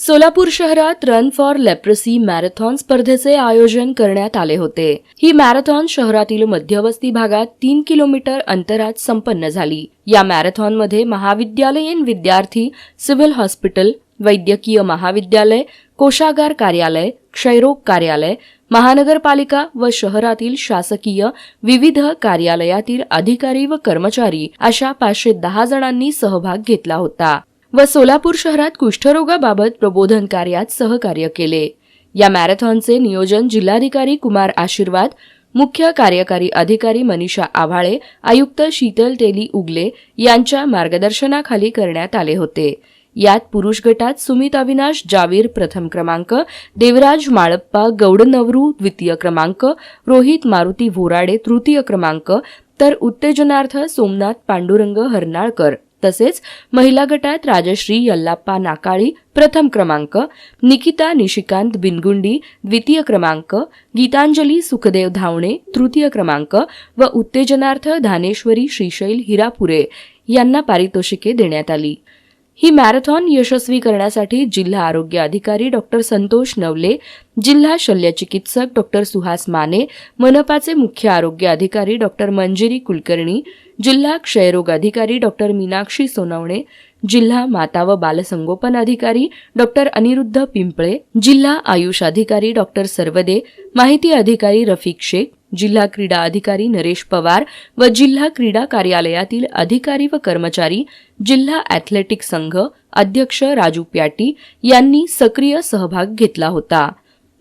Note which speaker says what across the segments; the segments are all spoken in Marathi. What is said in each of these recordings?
Speaker 1: सोलापूर शहरात रन फॉर लेप्रसी मॅरेथॉन स्पर्धेचे आयोजन करण्यात आले होते. ही मॅरेथॉन शहरातील मध्यवस्ती भागात तीन किलोमीटर अंतरात संपन्न झाली. या मॅरेथॉनमध्ये महाविद्यालयीन विद्यार्थी सिव्हिल हॉस्पिटल वैद्यकीय महाविद्यालय कोशागार कार्यालय क्षयरोग कार्यालय महानगरपालिका व शहरातील शासकीय विविध कार्यालयातील अधिकारी व कर्मचारी अशा पाचशे दहा जणांनी सहभाग घेतला होता. व सोलापूर शहरात कुष्ठरोगाबाबत प्रबोधन कार्यात सहकार्य केले. या मॅरेथॉनचे नियोजन जिल्हाधिकारी कुमार आशीर्वाद मुख्य कार्यकारी अधिकारी मनीषा आव्हाळे आयुक्त शीतल तेली उगले यांच्या मार्गदर्शनाखाली करण्यात आले होते. यात पुरुष गटात सुमित अविनाश जावीर प्रथम क्रमांक देवराज माळप्पा गौडनवरू द्वितीय क्रमांक रोहित मारुती भोराडे तृतीय क्रमांक तर उत्तेजनार्थ सोमनाथ पांडुरंग हरनाळकर. तसेच महिला गटात राजश्री यल्लाप्पा नाकाळी प्रथम क्रमांक निकिता निशिकांत बिनगुंडी द्वितीय क्रमांक गीतांजली सुखदेव धावणे तृतीय क्रमांक व उत्तेजनार्थ धानेश्वरी श्रीशैल हिरापुरे यांना पारितोषिके देण्यात आली. ही मॅरेथॉन यशस्वी करण्यासाठी जिल्हा आरोग्य अधिकारी डॉक्टर संतोष नवले जिल्हा शल्यचिकित्सक डॉक्टर सुहास माने मनपाचे मुख्य आरोग्य अधिकारी डॉक्टर मंजिरी कुलकर्णी जिल्हा क्षयरोग अधिकारी डॉक्टर मीनाक्षी सोनवणे जिल्हा माता व बालसंगोपन अधिकारी डॉक्टर अनिरुद्ध पिंपळे जिल्हा आयुष अधिकारी डॉक्टर सर्वदे माहिती अधिकारी रफिक शेख जिल्हा क्रीडा अधिकारी नरेश पवार व जिल्हा क्रीडा कार्यालयातील अधिकारी व कर्मचारी जिल्हा ॲथलेटिक संघ अध्यक्ष राजू प्याटी यांनी सक्रिय सहभाग घेतला होता.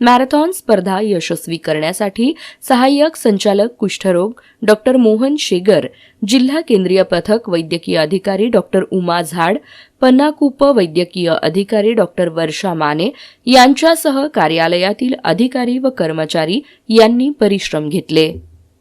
Speaker 1: मॅरेथॉन स्पर्धा यशस्वी करण्यासाठी सहाय्यक संचालक कुष्ठरोग डॉक्टर मोहन शेगर जिल्हा केंद्रीय पथक वैद्यकीय अधिकारी डॉक्टर उमा झाड पन्नाकुप वैद्यकीय अधिकारी डॉक्टर वर्षा माने यांच्यासह कार्यालयातील अधिकारी व कर्मचारी यांनी परिश्रम घेतले.